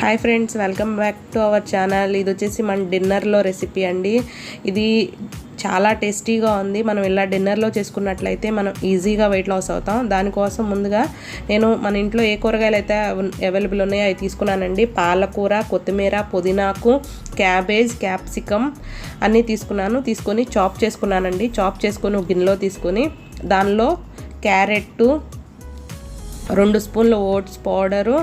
Hi friends welcome back to our channel ఇది వచ్చేసి మన డిన్నర్లో రెసిపీ అండి. ఇది చాలా టేస్టీగా ఉంది. మనం ఇలా డిన్నర్లో చేసుకున్నట్లయితే మనం ఈజీగా వెయిట్ లాస్ అవుతాం. దానికోసం ముందుగా నేను మన ఇంట్లో ఏ కూరగాయలు అయితే అవైలబుల్ ఉన్నాయో అవి తీసుకున్నానండి. పాలకూర కొత్తిమీర పుదీనాకు క్యాబేజ్ క్యాప్సికమ్ అన్నీ తీసుకున్నాను. తీసుకొని చాప్ చేసుకున్నానండి. చాప్ చేసుకొని గిన్నెలో తీసుకొని దానిలో క్యారెట్టు రెండు స్పూన్ల ఓట్స్ పౌడరు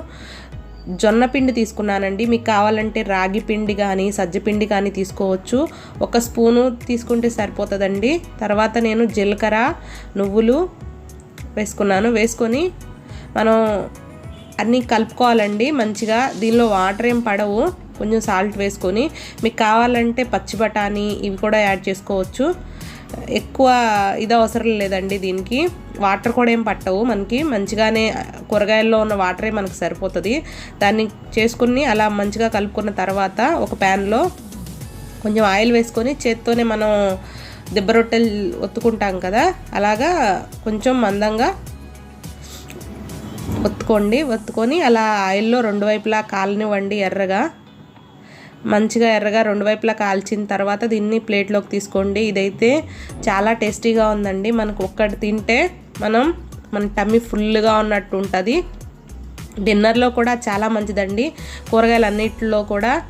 జొన్న పిండి తీసుకున్నానండి. మీకు కావాలంటే రాగి పిండి కానీ సజ్జ పిండి కానీ తీసుకోవచ్చు. ఒక స్పూను తీసుకుంటే సరిపోతుందండి. తర్వాత నేను జీలకర్ర నువ్వులు వేసుకున్నాను. వేసుకొని మనం అన్నీ కలుపుకోవాలండి. మంచిగా దీనిలో వాటర్ ఏం పడవు. కొంచెం సాల్ట్ వేసుకొని మీకు కావాలంటే పచ్చి బఠానీ ఇవి కూడా యాడ్ చేసుకోవచ్చు. ఎక్కువ ఇది అవసరం లేదండి దీనికి. వాటర్ కూడా ఏం పట్టవు మనకి. మంచిగానే కూరగాయల్లో ఉన్న వాటరే మనకు సరిపోతుంది. దాన్ని చేసుకుని అలా మంచిగా కలుపుకున్న తర్వాత ఒక ప్యాన్లో కొంచెం ఆయిల్ వేసుకొని చేత్తోనే మనం దిబ్బ రొట్టెలు ఒత్తుకుంటాం కదా అలాగా కొంచెం మందంగా ఒత్తుకోండి. ఒత్తుకొని అలా ఆయిల్లో రెండు వైపులా కాలనివ్వండి ఎర్రగా. మంచిగా ఎర్రగా రెండు వైపులా కాల్చిన తర్వాత దీన్ని ప్లేట్లోకి తీసుకోండి. ఇదైతే చాలా టేస్టీగా ఉందండి. మనకు ఒక్కటి తింటే మనం మన టమ్మి ఫుల్గా ఉన్నట్టు ఉంటుంది. డిన్నర్లో కూడా చాలా మంచిదండి. కూరగాయలు అన్నిటిలో కూడా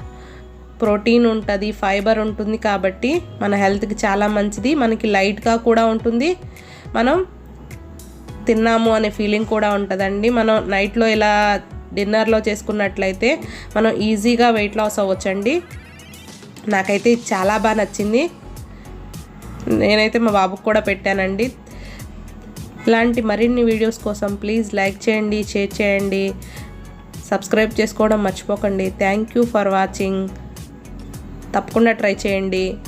ప్రోటీన్ ఉంటుంది ఫైబర్ ఉంటుంది కాబట్టి మన హెల్త్కి చాలా మంచిది. మనకి లైట్గా కూడా ఉంటుంది. మనం తిన్నాము అనే ఫీలింగ్ కూడా ఉంటుందండి. మనం నైట్లో ఇలా డిన్నర్లో చేసుకున్నట్లయితే మనం ఈజీగా వెయిట్ లాస్ అవ్వచ్చండి. నాకైతే చాలా బాగా నచ్చింది. నేనైతే మా బాబుకు కూడా పెట్టానండి. ఇలాంటి మరిన్ని వీడియోస్ కోసం ప్లీజ్ లైక్ చేయండి షేర్ చేయండి. సబ్స్క్రైబ్ చేసుకోవడం మర్చిపోకండి. Thank you for watching. తప్పకుండా ట్రై చేయండి.